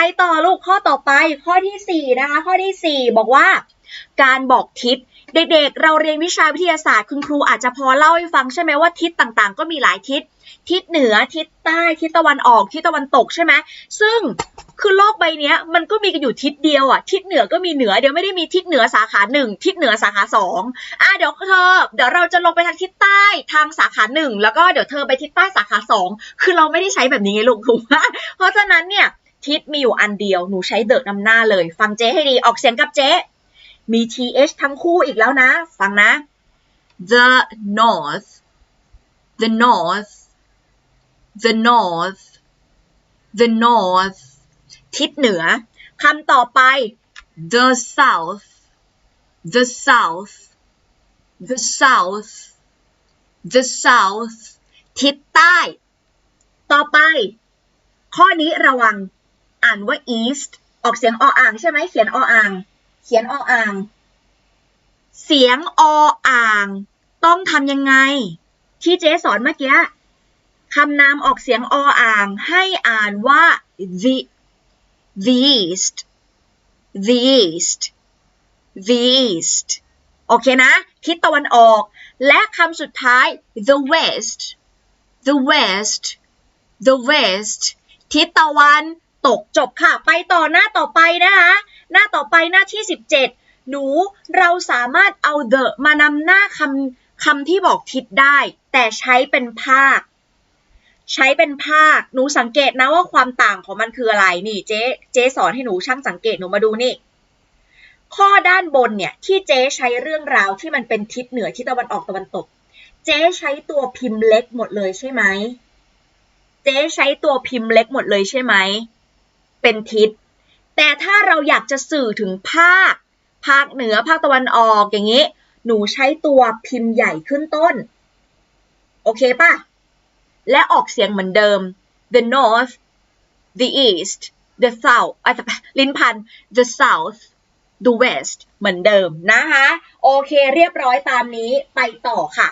ไปต่อลูกข้อต่อไปข้อที่สี่นะคะ ข้อที่สี่บอกว่า การบอกทิศเด็กๆ เราเรียนวิชาวิทยาศาสตร์คุณครูอาจจะพอเล่าให้ฟังใช่ไหมว่าทิศต่างๆ ก็มีหลายทิศ ทิศเหนือทิศใต้ทิศตะวันออกทิศตะวันตกใช่ไหมซึ่งคือโลกใบนี้มันก็มีกันอยู่ทิศเดียวอะทิศเหนือก็มีเหนือเดี๋ยวไม่ได้มีทิศเหนือสาขาหนึ่งทิศเหนือสาขาสองอะเดี๋ยวเธอเดี๋ยวเราจะลงไปทางทิศใต้ทางสาขาหนึ่งแล้วก็เดี๋ยวเธอไปทิศใต้สาขาสองคือเราไม่ได้ใช้แบบนี้ไงลูกถูกไหมเพราะฉะนั้นเนี่ย ทิศมีอยู่อันเดียว หนูใช้เดอะนำหน้าเลย ฟังเจ๊ให้ดี ออกเสียงกับเจ๊ มี th ทั้งคู่อีกแล้วนะ ฟังนะ the north, the north, the north, the north, ทิศเหนือ คำต่อไป the south, the south, the south, the south, ทิศใต้ ต่อไป ข้อนี้ระวัง อ่านว่า east ออกเสียงออ่างใช่ไหมเขียนออ่าง เขียนออ่าง เสียงออ่าง ต้องทำยังไง ที่เจ๊สอนเมื่อกี้คำนามออกเสียงออ่าง ให้อ่านว่า the the east the east the east โอเคนะ ทิศตะวันออก และคำสุดท้าย the west the west the west ทิศตะวัน ตกจบค่ะ ไปต่อหน้าต่อไปนะคะ หน้าต่อไปหน้าที่ 17 หนูเราสามารถเอา the มานำหน้าคำคำที่บอกทิศได้ แต่ใช้เป็นภาค ใช้เป็นภาค หนูสังเกตนะว่าความต่างของมันคืออะไรนี่เจ๊เจ๊สอนให้หนูช่างสังเกตหนูมาดูนี่ข้อด้านบนเนี่ยที่เจ๊ใช้เรื่องราวที่มันเป็นทิศเหนือทิศตะวันออกตะวันตก เจ๊ใช้ตัวพิมพ์เล็กหมดเลยใช่ไหม เจ๊ใช้ตัวพิมพ์เล็กหมดเลยใช่ไหม เป็นทิศ แต่ถ้าเราอยากจะสื่อถึงภาค ภาคเหนือภาคตะวันออกอย่างนี้ หนูใช้ตัวพิมพ์ใหญ่ขึ้นต้น โอเคป่ะ และออกเสียงเหมือนเดิม the north the east the south อาจจะลิ้นพัน the south the west เหมือนเดิมนะคะ โอเคเรียบร้อยตามนี้ไปต่อค่ะ